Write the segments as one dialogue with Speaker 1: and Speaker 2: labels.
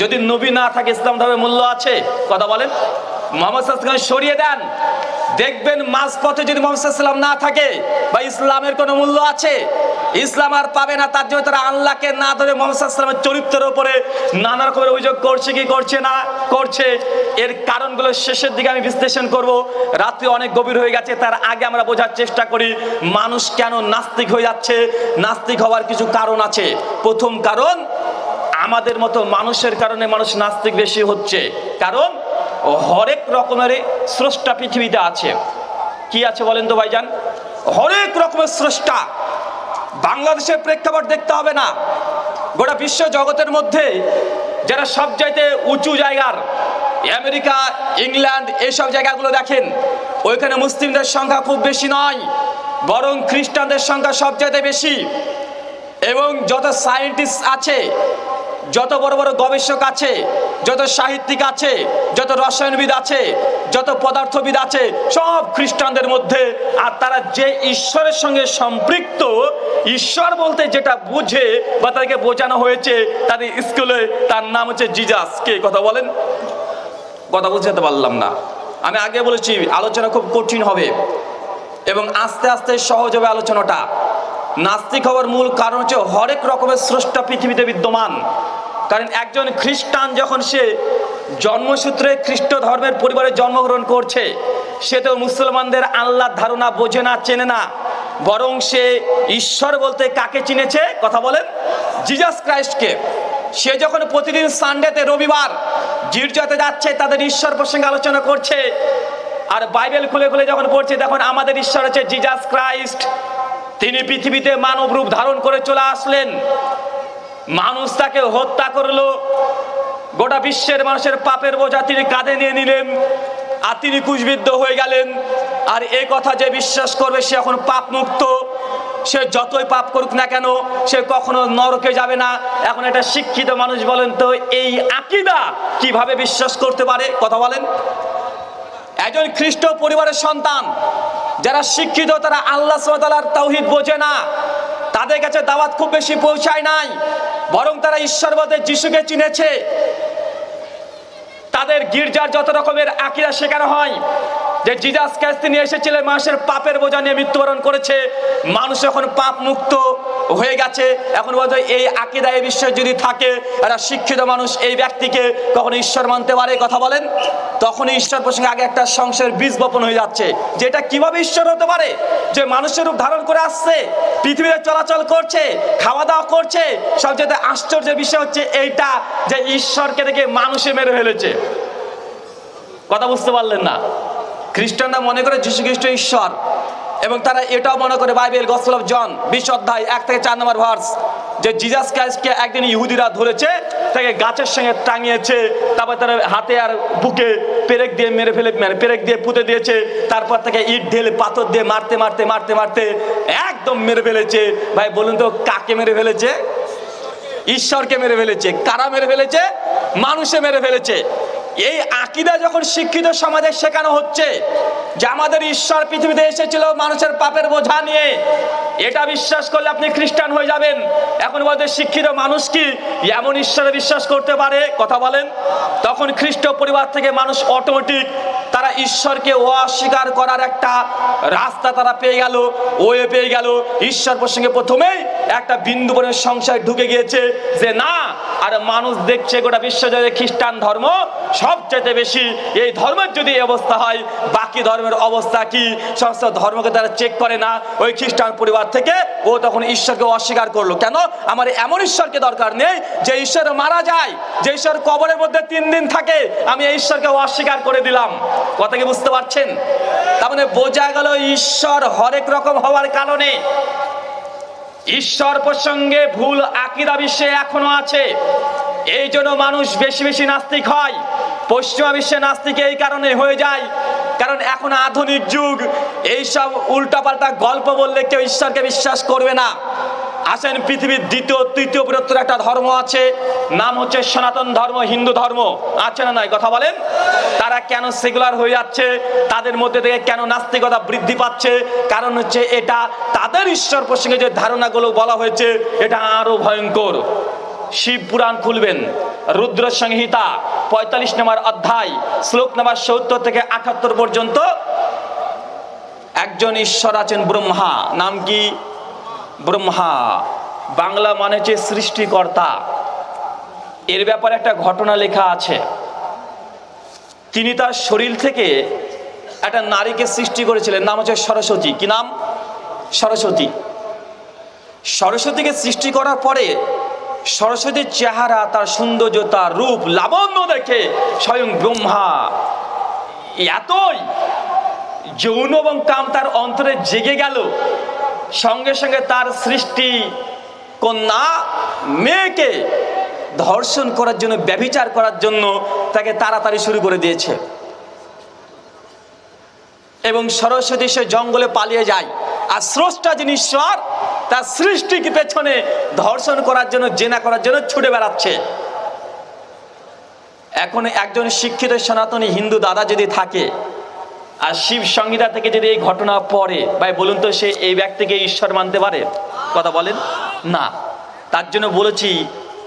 Speaker 1: যদি নবী না থাকে, ইসলাম ধর্মের মূল্য আছে? কথা বলেন। মোহাম্মদ সরিয়ে দেন। দেখবেন মাঝপথে যদি মোহাম্মদ না থাকে, বা ইসলামের কোনো মূল্য আছে? ইসলাম আর পাবে না, তার জন্য তারা আল্লাহকে না ধরে মোহাম্মদ সাল্লামের চরিত্রের উপরে নানা রকমের অভিযোগ করছে কি করছে না করছে। এর কারণগুলো শেষের দিকে আমি বিশ্লেষণ করব। রাত্রি অনেক গভীর হয়ে গেছে, তার আগে আমরা বোঝার চেষ্টা করি, মানুষ কেন নাস্তিক হয়ে যাচ্ছে? নাস্তিক হওয়ার কিছু কারণ আছে। প্রথম কারণ আমাদের মতো মানুষের কারণে মানুষ নাস্তিক বেশি হচ্ছে। কারণ হরেক রকমের স্রষ্টা পৃথিবীতে আছে। কি আছে বলেন তো ভাইজান? হরেক রকমের স্রষ্টা। বাংলাদেশের প্রেক্ষাপট দেখতে হবে না। গোটা বিশ্ব জগতের মধ্যে যারা সব চাইতে উঁচু জায়গার, আমেরিকা, ইংল্যান্ড এইসব জায়গাগুলো দেখেন, ওইখানে মুসলিমদের সংখ্যা খুব বেশি নয়, বরং খ্রিস্টানদের সংখ্যা সবচাইতে বেশি। এবং যত সায়েন্টিস্ট আছে যত বড় বড় গবেষক আছে, যত সাহিত্যিক আছে, যত রসায়নবিদ আছে, যত পদার্থবিদ আছে, সব খ্রিস্টানদের মধ্যে, আর তারা যে ঈশ্বরের সঙ্গে সম্পৃক্ত, ঈশ্বর বলতে যেটা বুঝে বা তাদেরকে বোঝানো হয়েছে তাদের স্কুলে, তার নাম হচ্ছে জিজাস। কে? কথা বলেন। কথা বুঝতে পারলাম না। আমি আগে বলেছি, আলোচনা খুব কঠিন হবে। এবং আস্তে আস্তে সহজ হবে আলোচনাটা। নাস্তিক হওয়ার মূল কারণ হচ্ছে হরেক রকমের স্রষ্টা পৃথিবীতে বিদ্যমান। কারণ একজন খ্রিস্টান যখন সে জন্মসূত্রে খ্রিস্ট ধর্মের পরিবারে জন্মগ্রহণ করছে, সে তো মুসলমানদের আল্লাহর ধারণা বোঝে না, চেনে না। বরং সে ঈশ্বর বলতে কাকে চিনেছে? কথা বলেন। জিজাস ক্রাইস্টকে সে যখন প্রতিদিন সানডেতে রবিবার গির্জাতে যাচ্ছে, তাদের ঈশ্বর প্রসঙ্গে আলোচনা করছে। আর বাইবেল খুলে খুলে যখন পড়ছে, তখন আমাদের ঈশ্বর হচ্ছে জিজাস ক্রাইস্ট তিনি পৃথিবীতে মানব রূপ ধারণ করে চলে আসলেন। মানুষ তাকে হত্যা করল। গোটা বিশ্বের মানুষের পাপের বোঝা তিনি কাঁধে নিয়ে নিলেন আর তিনি কুশবিদ্ধ হয়ে গেলেন। আর এই কথা যে বিশ্বাস করবে, সে এখন পাপ মুক্ত সে যতই পাপ করুক না কেন, সে কখনো নরকে যাবে না। এখন একটা শিক্ষিত মানুষ বলেন তো, এই আকিদা কীভাবে বিশ্বাস করতে পারে? কথা বলেন। একজন খ্রিস্ট পরিবারের সন্তান, যারা শিক্ষিত, তারা আল্লাহ সালার তাওহিদ বোঝে না। তাদের কাছে দাওয়াত খুব বেশি পৌঁছায় নাই, বরং তারা ঈশ্বরবাদের যিশুকে চিনেছে। তাদের গির্জার যত রকমের আকিরা শেখানো হয়। যে জিজাস ক্যাস তিনি এসেছিলেন মানুষের পাপের বোঝা নিয়ে মৃত্যুবরণ করেছে। মানুষ এখন পাপ মুক্ত হয়ে গেছে। এখন বলতে এই আকিদা, এই বিশ্বাস যদি থাকে, একটা শিক্ষিত মানুষ এই ব্যক্তিকে কখনো ঈশ্বর মানতে পারে? কথা বলেন। তখনই ঈশ্বর প্রসঙ্গে আগে একটা সংসারের বীজ বপন হয়ে যাচ্ছে। যে এটা কীভাবে ঈশ্বর হতে পারে? যে মানুষের রূপ ধারণ করে আসছে, পৃথিবীতে চলাচল করছে খাওয়া দাওয়া করছে, সবচেয়ে আশ্চর্যের বিষয় হচ্ছে এইটা যে ঈশ্বরকে দেখে মানুষে মেরে ফেলেছে। কথা বুঝতে পারলেন না? খ্রিস্টানরা মনে করে যীশু খ্রিস্ট ঈশ্বর এবং তারা এটাও মনে করে বাইবেল গসল অফ জন, বিশ অধ্যায়, এক থেকে চার নম্বর ভার্স, যে জিজাস ক্রাইস্টকে একদিন ইহুদিরা ধরেছে, তাকে গাছের সঙ্গে টাঙিয়েছে, তারপর তারা হাতে আর বুকে পেরেক দিয়ে মেরে ফেলে মানে পেরেক দিয়ে পুঁতে দিয়েছে, তারপর তাকে ইট, ঢেলে, পাথর দিয়ে মারতে মারতে মারতে মারতে একদম মেরে ফেলেছে। ভাই, বলুন তো কাকে মেরে ফেলেছে? ঈশ্বরকে মেরে ফেলেছে। কারা মেরে ফেলেছে? মানুষে মেরে ফেলেছে। এই আকিদা যখন শিক্ষিত সমাজে শেখানো হচ্ছে যে আমাদের ঈশ্বর পৃথিবীতে এসেছিল মানুষের পাপের বোঝা নিয়ে, এটা বিশ্বাস করলে আপনি খ্রিস্টান হয়ে যাবেন। এখন বলতে শিক্ষিত মানুষ কি? এমন ঈশ্বরে বিশ্বাস করতে পারে? কথা বলেন। তখন খ্রিস্ট পরিবার থেকে মানুষ অটোমেটিক তারা ঈশ্বরকে অস্বীকার করার একটা রাস্তা তারা পেয়ে গেল, ওয়ে পেয়ে গেল। ঈশ্বর প্রসঙ্গে প্রথমেই একটা বিন্দু বনের সংশয় ঢুকে গিয়েছে যে না, আর মানুষ দেখছে গোটা বিশ্বজয়ে খ্রিস্টান ধর্ম সবচেয়ে বেশি। এই ধর্মের যদি অবস্থা হয়, বাকি ধর্মের অবস্থা কি? সমস্ত ধর্মকে তারা চেক করে না। ওই খ্রিস্টান পরিবার থেকে ও তখন ঈশ্বরকে অস্বীকার করল। কেন? আমার এমন ঈশ্বরকে দরকার নেই যে ঈশ্বর মারা যায়, যে ঈশ্বর কবরের মধ্যে তিন দিন থাকে, আমি এই ঈশ্বরকে অস্বীকার করে দিলাম। কথা কি বুঝতে পারছেন? তার মানে বোঝা গেল ঈশ্বর হরেক রকম হওয়ার কারণে। ঈশ্বর প্রসঙ্গে ভুল আকিদা বিশ্বে এখনও আছে। এই জন্য মানুষ বেশি বেশি নাস্তিক হয়। পশ্চিমা বিশ্বে নাস্তিক এই কারণে হয়ে যায়। কারণ এখন আধুনিক যুগ। এইসব উল্টাপাল্টা গল্প বললে কেউ ঈশ্বরকে বিশ্বাস করবে না। আসেন পৃথিবীর দ্বিতীয়, তৃতীয় বৃহত্তর একটা ধর্ম আছে। নাম হচ্ছে সনাতন ধর্ম, হিন্দু ধর্ম। আছে না নয় কথা বলেন। তারা কেন সেগুলার হয়ে যাচ্ছে? তাদের মধ্যে থেকে কেন নাস্তিকতা বৃদ্ধি পাচ্ছে? কারণ হচ্ছে এটা তাদের ঈশ্বর প্রসঙ্গে যে ধারণাগুলো বলা হয়েছে, এটা আরও ভয়ঙ্কর। শিব পুরাণ খুলবেন। রুদ্র সংহিতা, পঁয়তাল্লিশ নম্বর অধ্যায়, শ্লোক নম্বর সত্তর থেকে আটাত্তর পর্যন্ত। একজন ঈশ্বর আছেন ব্রহ্মা, নাম কি? ব্রহ্মা। বাংলা মানে হচ্ছে সৃষ্টিকর্তা। এর ব্যাপারে একটা ঘটনা লেখা আছে। তিনি তার শরীর থেকে একটা নারীকে সৃষ্টি করেছিলেন, নাম হচ্ছে সরস্বতী। কি নাম? সরস্বতী। সরস্বতীকে সৃষ্টি করার পরে সরস্বতীর চেহারা, তার সৌন্দর্য, তার রূপ লাবণ্য দেখে স্বয়ং ব্রহ্মা। এতই যৌন এবং কাম তার অন্তরে জেগে গেল। সঙ্গে সঙ্গে তার সৃষ্টি কন্যা মেয়েকে ধর্ষণ করার জন্য, ব্যভিচার করার জন্য তাকে তাড়াতাড়ি শুরু করে দিয়েছে। এবং সরস্বতী সে জঙ্গলে পালিয়ে যায়। আর স্রষ্টা যিনি ঈশ্বর তার সৃষ্টিকে পেছনে ধর্ষণ করার জন্য, জেনা করার জন্য ছুটে বেড়াচ্ছে। এখন একজন শিক্ষিত সনাতনী হিন্দু দাদা যদি থাকে, আর শিব সংহিতা থেকে যদি এই ঘটনা পড়ে, ভাই বলুন তো সে এই ব্যক্তিকে ঈশ্বর মানতে পারে? কথা বলেন? না। তার জন্য বলেছি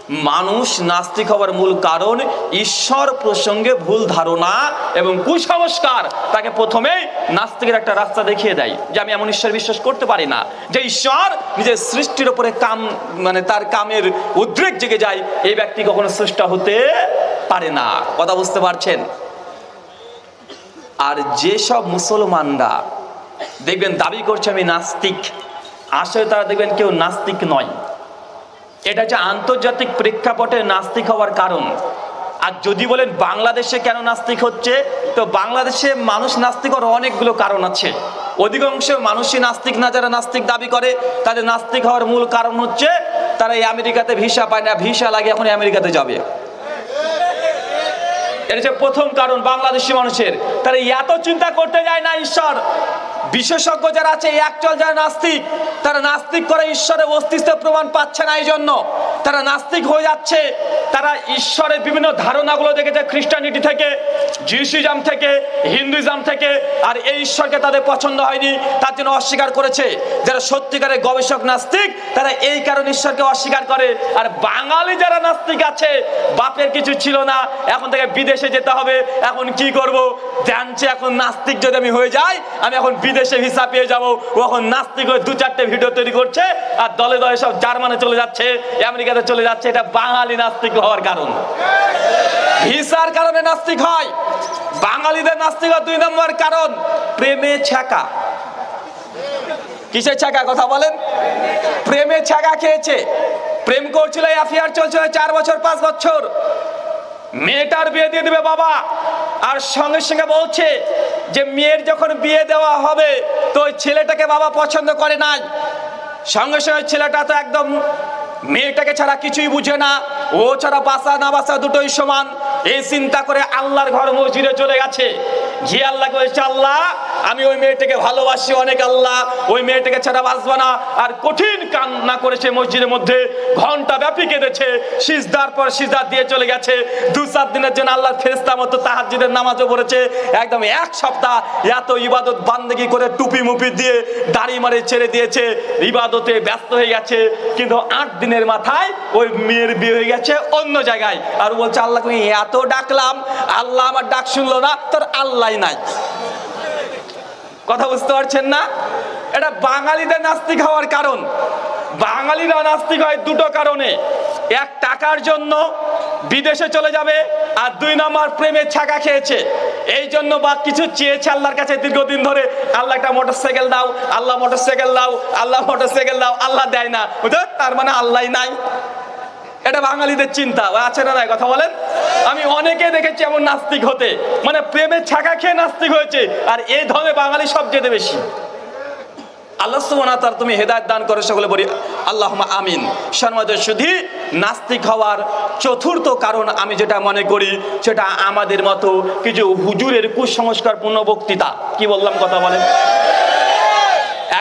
Speaker 1: মানুষ নাস্তিক হওয়ার মূল কারণ ঈশ্বর প্রসঙ্গে ভুল ধারণা এবং কুসংস্কার। তাকে প্রথমেই নাস্তিকের একটা রাস্তা দেখিয়ে দেয় যে আমি এমন ঈশ্বর বিশ্বাস করতে পারি না। যে ঈশ্বর নিজের সৃষ্টির ওপরে কাম মানে তার কামের উদ্রেক জেগে যায়, এই ব্যক্তি কখনো সৃষ্টা হতে পারে না। কথা বুঝতে পারছেন? আর যেসব মুসলমানরা দেখবেন দাবি করছে আমি নাস্তিক, আসলে তারা দেখবেন কেউ নাস্তিক নয়। এটা হচ্ছে আন্তর্জাতিক প্রেক্ষাপটে নাস্তিক হওয়ার কারণ। আর যদি বলেন বাংলাদেশে কেন নাস্তিক হচ্ছে, তো বাংলাদেশে মানুষ নাস্তিক হওয়ার অনেকগুলো কারণ আছে। অধিকাংশ মানুষই নাস্তিক না, যারা নাস্তিক দাবি করে, তাদের নাস্তিক হওয়ার মূল কারণ হচ্ছে তারা এই আমেরিকাতে ভিসা পায় না, ভিসা লাগে, এখন আমেরিকাতে যাবে। এটা হচ্ছে প্রথম কারণ বাংলাদেশি মানুষের। তারা এত চিন্তা করতে যায় না, ঈশ্বর। বিশেষজ্ঞ যারা আছে একচল যারা নাস্তিক, তারা নাস্তিক করে ঈশ্বরের অস্তিত্ব প্রমাণ পাচ্ছে না এই জন্য তারা নাস্তিক হয়ে যাচ্ছে। তারা ঈশ্বরের বিভিন্ন ধারণাগুলো দেখেছে খ্রিস্টানিটি থেকে জিউসিজম থেকে, হিন্দুইজম থেকে, আর এই ঈশ্বরকে তাদের পছন্দ হয়নি, তার জন্য অস্বীকার করেছে। যারা সত্যিকারের গবেষক নাস্তিক, তারা এই কারণে ঈশ্বরকে অস্বীকার করে। আর বাঙালি যারা নাস্তিক আছে, বাপের কিছু ছিল না, এখন থেকে বিদেশে যেতে হবে। এখন কি করব? জানছে এখন নাস্তিক যদি আমি হয়ে যাই, আমি এখন বিদেশে ভিসা পেয়ে যাব। ও এখন নাস্তিক হয়ে দু চারটে ভিডিও তৈরি করছে, আর দলে দলে সব জার্মানে চলে যাচ্ছে, আমেরিকাতে চলে যাচ্ছে। এটা বাঙালি নাস্তিক হওয়ার কারণ। ভিসার কারণে নাস্তিক হয়, বাঙালিদের নাস্তিক হওয়ার দুই নম্বর কারণ, প্রেমে ছ্যাঁকা। কিসের ছ্যাঁকা, কথা বলেন? প্রেমে ছ্যাঁকা খেয়েছে। প্রেম করছিল অ্যাফেয়ার চলছিল চার বছর, পাঁচ বছর। মেয়েটার বিয়ে দিয়ে দেবে বাবা। আর সঙ্গে সঙ্গে বলছে যে মেয়ের যখন বিয়ে দেওয়া হবে, তো ওই ছেলেটাকে বাবা পছন্দ করে নাই সঙ্গে সঙ্গে ছেলেটা তো একদম মেয়েটাকে ছাড়া কিছুই বুঝে না। ও ছাড়া বাসা না বাসা দুটোই সমান। এই চিন্তা করে আল্লাহর ঘর মসজিদে চলে গেছে। যে আল্লাহ বলছে, আল্লাহ আমি ওই মেয়েটাকে ভালোবাসি অনেক আল্লাহ। ওই মেয়েটাকে ছাড়া বাঁচবো না। আর কঠিন কান্না করেছে মসজিদের মধ্যে ঘণ্টা ব্যাপী কেঁদেছে। সিজদার পর সিজদার দিয়ে চলে গেছে। দু চার দিনের জন্য আল্লাহ ফেরেস্তা মতো তাহাজ্জুদের নামাজও পড়েছে। একদম এক সপ্তাহ এত ইবাদত বান্দেগি করে টুপি মুপি দিয়ে দাড়ি মারে ছেড়ে দিয়েছে। ইবাদতে ব্যস্ত হয়ে গেছে। কিন্তু আট দিনের মাথায় ওই মেয়ের বিয়ে হয়ে গেছে অন্য জায়গায়। আর বলছে আল্লাহ এত ডাকলাম, আল্লাহ আমার ডাক শুনলো না, তোর আল্লাহ নাই। কথা বুঝতে পারছেন না? এটা বাঙালিদের নাস্তিক হওয়ার কারণ। বাঙালিরা নাস্তিক হয় দুটো কারণে। এক, টাকার জন্য বিদেশে চলে যাবে, আর দুই নম্বর প্রেমে ছাকা খেয়েছে। এই জন্য বা কিছু চেয়েছে আল্লাহর কাছে দীর্ঘদিন ধরে, আল্লাহ একটা মোটর সাইকেল দাও, আল্লাহ মোটর সাইকেল দাও, আল্লাহ মোটর সাইকেল দাও, আল্লাহ দেয় না। তার মানে আল্লাহ নাই। এটা বাঙালিদের চিন্তা। আছে না কথা বলেন? আমি অনেকে দেখেছি এমন নাস্তিক হতে। মানে প্রেমের ছাকা খেয়ে নাস্তিক হয়েছে, আর এই ধরনের বাঙালি সবচেয়ে বেশি। আল্লাহ সুবহানাহু তার তুমি হেদায়েত দান করে সকলে বলি আল্লাহ আমিন। সম্মানিত শুধু নাস্তিক হওয়ার চতুর্থ কারণ আমি যেটা মনে করি, সেটা আমাদের মতো কিছু হুজুরের কুসংস্কারপূর্ণ বক্তৃতা। কি বললাম কথা বলেন?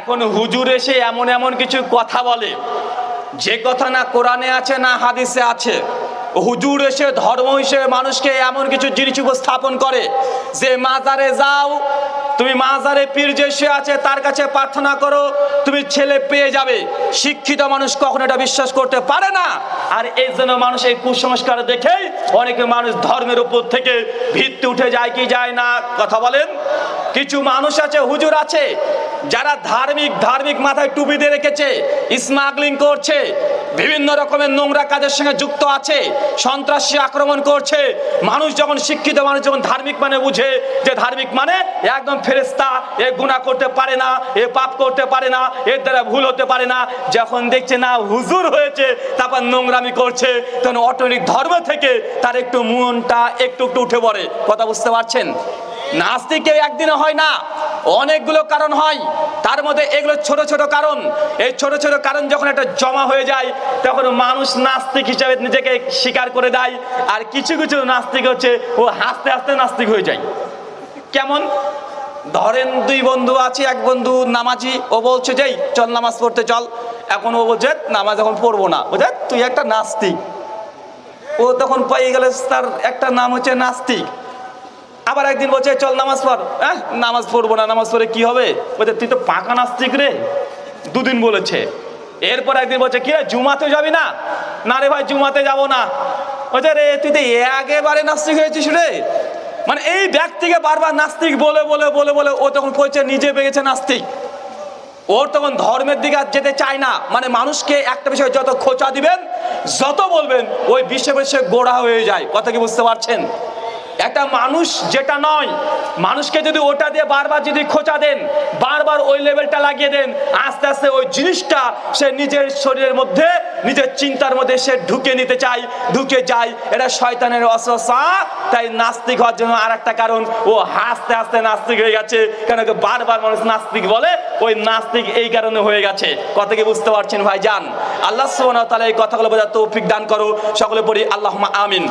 Speaker 1: এখন হুজুর এসে এমন এমন কিছু কথা বলে, যে কথা না কোরআনে আছে, না হাদিসে আছে হুজুর এসে, ধর্ম হিসেবে মানুষকে এমন কিছু জিনিস উপস্থাপন করে যে, মাজারে যাও, তুমি মাজারে পীর যে সে আছে, তার কাছে প্রার্থনা করো, তুমি ছেলে পেয়ে যাবে। শিক্ষিত মানুষ কখনো এটা বিশ্বাস করতে পারে না। আর এই জন্য মানুষ এই কুসংস্কার দেখেই অনেকে মানুষ ধর্মের উপর থেকে ভিত্তি উঠে যায় কি যায় না, কথা বলেন। কিছু মানুষ আছে, হুজুর আছে, যারা ধার্মিক ধার্মিক মাথায় টুপি দিয়ে রেখেছে, স্মাগলিং করছে বিভিন্ন রকমের নোংরা কাজের সঙ্গে যুক্ত আছে, সন্ত্রাসী আক্রমণ করছে। মানুষ যখন শিক্ষিত, মানুষ যখন ধার্মিক মানে বুঝে যে ধার্মিক মানে একদম ফেরেস্তা এ গুণা করতে পারে না, এ পাপ করতে পারে না, এর দ্বারা ভুল হতে পারে না। যখন দেখছে, না, হুজুর হয়েছে, তারপর নোংরামি করছে, তখন অটোনিক ধর্ম থেকে তার একটু মনটা একটু একটু উঠে পড়ে। কথা বুঝতে পারছেন? নাস্তিক কেউ একদিনে হয় না। অনেকগুলো কারণ হয়। তার মধ্যে এগুলো ছোট ছোট কারণ। এই ছোট ছোট কারণ যখন একটা জমা হয়ে যায়, তখন মানুষ নাস্তিক হিসাবে নিজেকে স্বীকার করে দেয় আর কিছু কিছু নাস্তিক হচ্ছে, ও হাসতে হাসতে নাস্তিক হয়ে যায়। কেমন? ধরেন দুই বন্ধু আছে, এক বন্ধু নামাজি, ও বলছে, যেই, চল নামাজ পড়তে চল। এখন ও বলছে, নামাজ এখন পড়ব না। বুঝে তুই একটা নাস্তিক। ও তখন পেয়ে গেলে তার একটা নাম হচ্ছে নাস্তিক। আবার একদিন বলছে, চল নামাজ পড়। হ্যাঁ নামাজ পড়ব না, নামাজ পড়ে কি হবে? বলছে, তুই তো পাকা নাস্তিক রে। দুদিন বলেছে। এরপর একদিন বলছে, কি জুমাতে যাবি না? না রে ভাই, জুমাতে যাব না। বলছে, রে, তুই তো একেবারে নাস্তিক হয়েছিস রে। মানে এই ব্যক্তিকে বারবার নাস্তিক বলে বলে বলে বলে ও তখন কইছে, নিজে পেয়েছে নাস্তিক। ওর তখন ধর্মের দিকে আর যেতে চায় না। মানে মানুষকে একটা বিষয়ে যত খোঁচা দিবেন, যত বলবেন, ওই বিশ্বে বিশ্বে গোড়া হয়ে যায়। কথা কি বুঝতে পারছেন? একটা মানুষ যেটা নয়, মানুষকে যদি ওটা দিয়ে বারবার যদি খোঁচা দেন, বারবার ওই লেভেলটা লাগিয়ে দেন, আস্তে আস্তে ওই জিনিসটা সে নিজের শরীরের মধ্যে, নিজের চিন্তার মধ্যে সে ঢুকে নিতে চায়, ঢুকে যায়। এটা শয়তানের অসসা তাই নাস্তিক হওয়ার জন্য আর একটা কারণ, ও হাসতে হাসতে নাস্তিক হয়ে গেছে। কেন বারবার মানুষ নাস্তিক বলে? ওই নাস্তিক এই কারণে হয়ে গেছে। কথা কি বুঝতে পারছেন ভাই যান আল্লাহ সুবহানাহু তাহলে এই কথাগুলো বোঝার তৌফিক দান করো। সকলে পড়ি আল্লাহুম্মা আমিন।